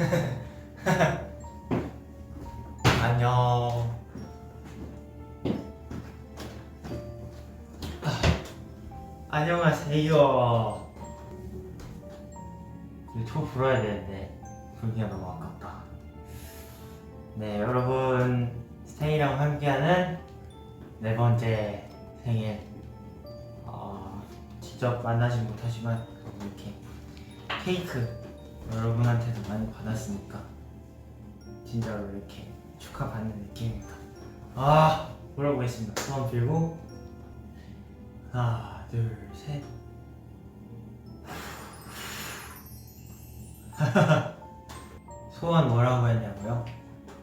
안녕. 아, 안녕하세요. 유튜브 불어야 되는데 불기가 너무 아깝다. 네, 여러분 스테이랑 함께하는 네 번째 생일. 어, 직접 만나진 못하지만 이렇게 케이크 여러분한테도 많이 받았으니까 진짜로 이렇게 축하받는 느낌입니다. 아, 물어보겠습니다. 소원 빌고 하나, 둘, 셋. 소원 뭐라고 했냐고요?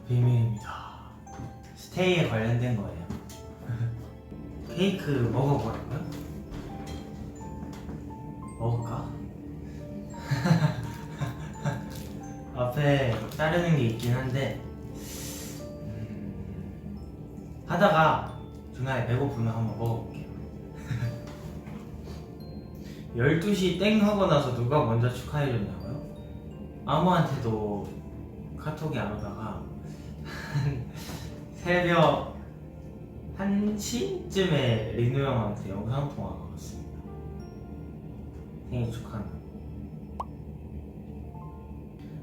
비밀입니다. 스테이에 관련된 거예요. 케이크 먹어보라고요? 먹을까? 앞에 자르는 게 있긴 한데 음, 하다가 중간에 배고프면 한번 먹어볼게요. 12시 땡 하고 나서 누가 먼저 축하해줬냐고요? 아무한테도 카톡이 안 오다가 한 새벽 1시쯤에 리노 형한테 영상통화가 왔습니다. 생일 축하한다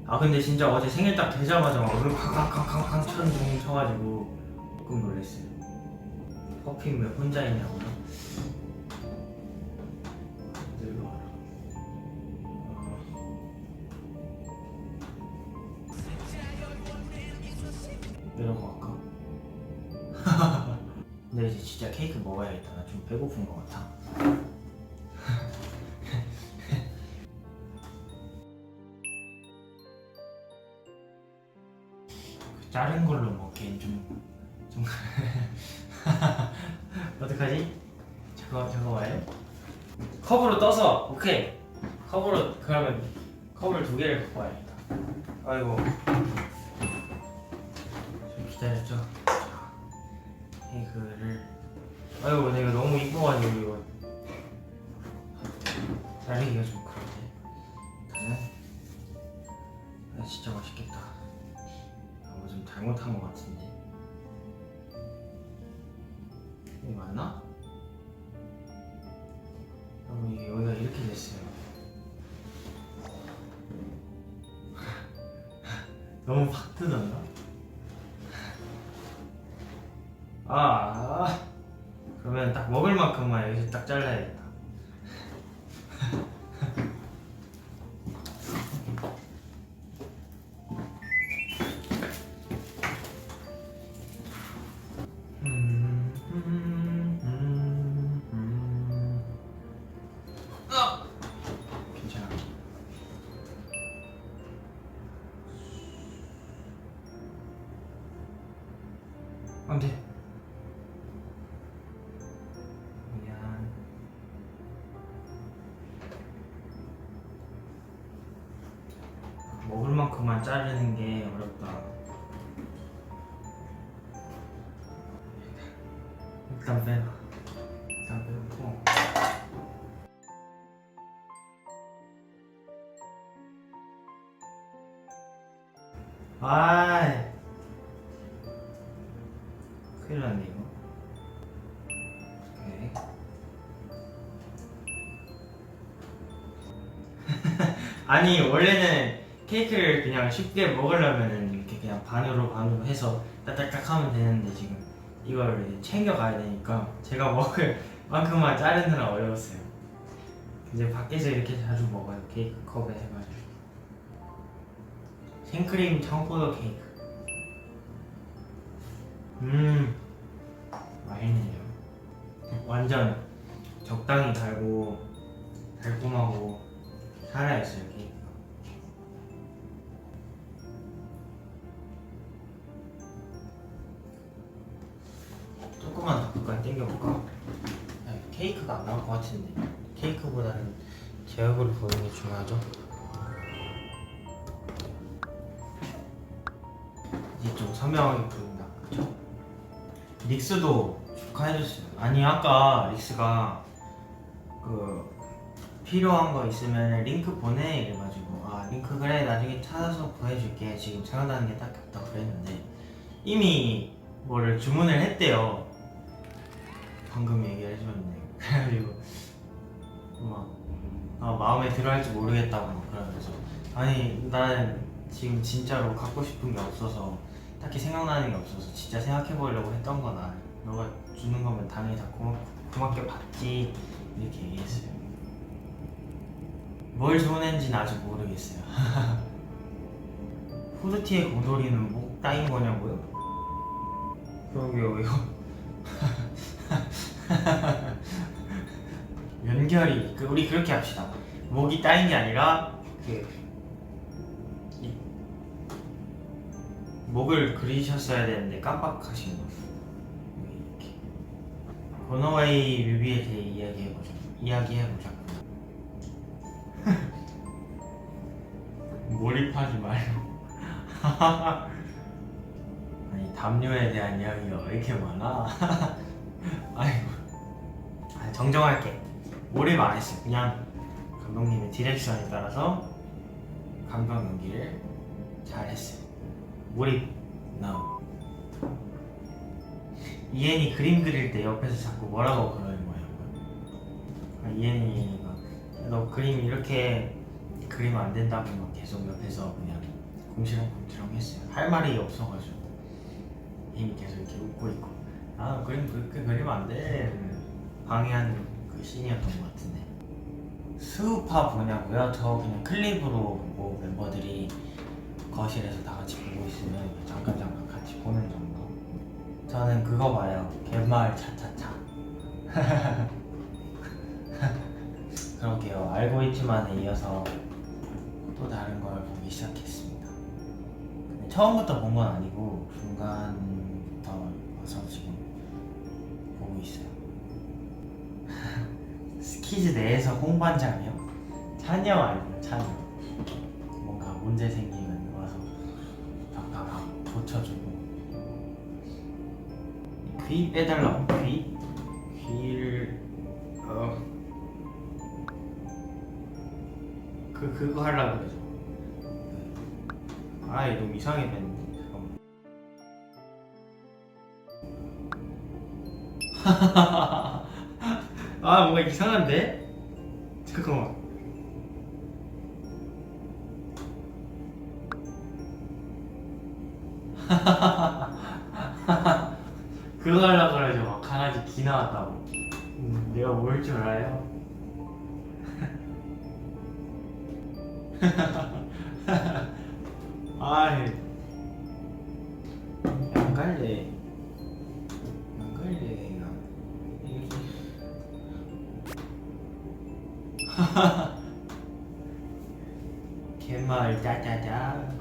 아 근데 진짜 어제 생일 딱 되자마자 막 얼굴 캉캉캉캉 천둥 쳐가지고 조금 놀랐어요 퍼핀 왜 혼자 있냐고요? 일로 와라 어. 이러고 갈까? 근데 이제 진짜 케이크 먹어야겠다 나 좀 배고픈 것 같아 자른 걸로 먹기엔 좀, 좀 어떡하지? 저거 저거 와요? 컵으로 떠서 오케이 컵으로 그러면 컵을 두 개를 갖고 와야겠다 아이고 좀 기다렸죠? 자, 케이크를 아이고 내가 너무 이뻐가지고 이거 자르기가 좀 이게 맞나? 어, 이게 여기가 이렇게 됐어요 너무 팍? 아, 아 그러면 딱 먹을 만큼만 여기서 딱 잘라야겠다 먹을 만큼만 자르는 게 어렵다. 일단 빼라. 일단 빼고. 아이. 큰일 났네, 이거. 오케이. 아니, 원래는 케이크를 그냥 쉽게 먹으려면은 이렇게 그냥 반으로 반으로 해서 딱딱딱 하면 되는데 지금 이걸 챙겨가야 되니까 제가 먹을 만큼만 자르느라 어려웠어요. 이제 밖에서 이렇게 자주 먹어요. 케이크 컵에 해가지고. 생크림 청포도 케이크. 음, 맛있네요. 완전 적당히 달고 달콤하고 살아있어요 케이크 조금만 더 가까이 당겨볼까? 아니, 케이크가 안 나올 것 같은데. 케이크보다는 제 얼굴을 보는 게 중요하죠? 이제 좀 선명하게 보인다. 그쵸? 릭스도 축하해줬어요. 아니 아까 릭스가 그 필요한 거 있으면 링크 보내! 이래가지고 아 링크 그 그래! 나중에 찾아서 보내줄게. 지금 생각나는 게 딱히 없다 그랬는데 이미 뭐를 주문을 했대요 방금 얘기를 해줬는데. 그래가지고 막 아, 마음에 들어할지 모르겠다고 막 그러면서. 아니 나는 지금 진짜로 갖고 싶은 게 없어서 딱히 생각나는 게 없어서 진짜 생각해보려고 했던 거나 너가 주는 거면 당연히 다 고맙, 고맙게 받지. 이렇게 얘기했어요. 뭘 주문했는지는 아직 모르겠어요. 후드티의 고도리는 목 따인 거냐고요? 그러게요? 이거 연결이 그 우리 그렇게 합시다. 목이 따인 게 아니라 그 이- 목을 그리셨어야 되는데 깜빡하신 거. 이렇게. 번호웨이 뮤비에 대해 이야기해보자. 이야기해보자고 몰입하지 말고 아니 담요에 대한 이야기가 왜 이렇게 많아? 아이고. 아, 정정할게. 몰입 안 했어 그냥 감독님의 디렉션에 따라서 감정 연기를 잘 했어요. 몰입 no 이엔이 그림 그릴 때 옆에서 자꾸 뭐라고 그러는 거예요 아, 이엔이가 너 그림 이렇게 그리면 안 된다고 막 계속 옆에서 그냥 궁시렁궁시렁 했어요. 할 말이 없어가지고. 이미 계속 이렇게 웃고 있고. 아 그림 그렇게 그리면 안돼 방해하는 그 씬이었던 것 같은데. 수우파 보냐고요? 저 그냥 클립으로 보고 멤버들이 거실에서 다 같이 보고 있으면 잠깐 잠깐 같이 보는 정도? 저는 그거 봐요. 갯마을 차차차. 그러게요. 알고 있지만에 이어서 또 다른 걸 보기 시작했습니다. 처음부터 본 건 아니고 중간부터 와서 지금 보고 있어요. 스 키즈 내에서 홍반장이요? 찬여 아니에요 찬여 뭔가 문제 생기면 와서 박박박 고쳐주고 귀 빼달라고 귀? 귀를 어. 그 그거 하려고 그러죠 그, 아이 너무 이상하게 됐는데 잠깐만 아 뭔가 이상한데? 잠깐만. 그거 하려고 그러죠. 막 강아지 기 나왔다고. 음, 내가 뭘 줄 알아요? 아이 안 갈래 개말 짜짜짜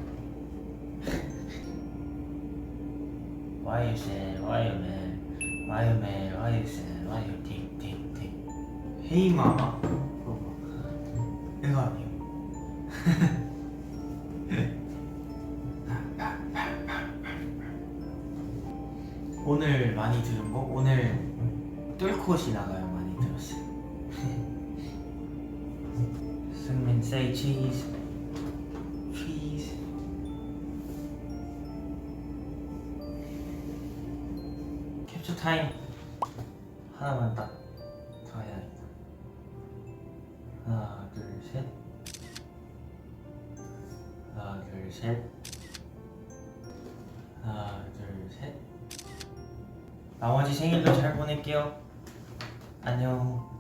Why you say why you man why you man why you say why you tick tick tick Hey mama 이거 아니에요 오늘 많이 들은 거 오늘 뚫고 지나가요 많이 들었어요 say cheese. Cheese. 캡처 타임 하나만 딱 더 해야겠다. 하나 둘 셋. 하나 둘 셋. 하나 둘 셋. 나머지 생일도 잘 보낼게요. 안녕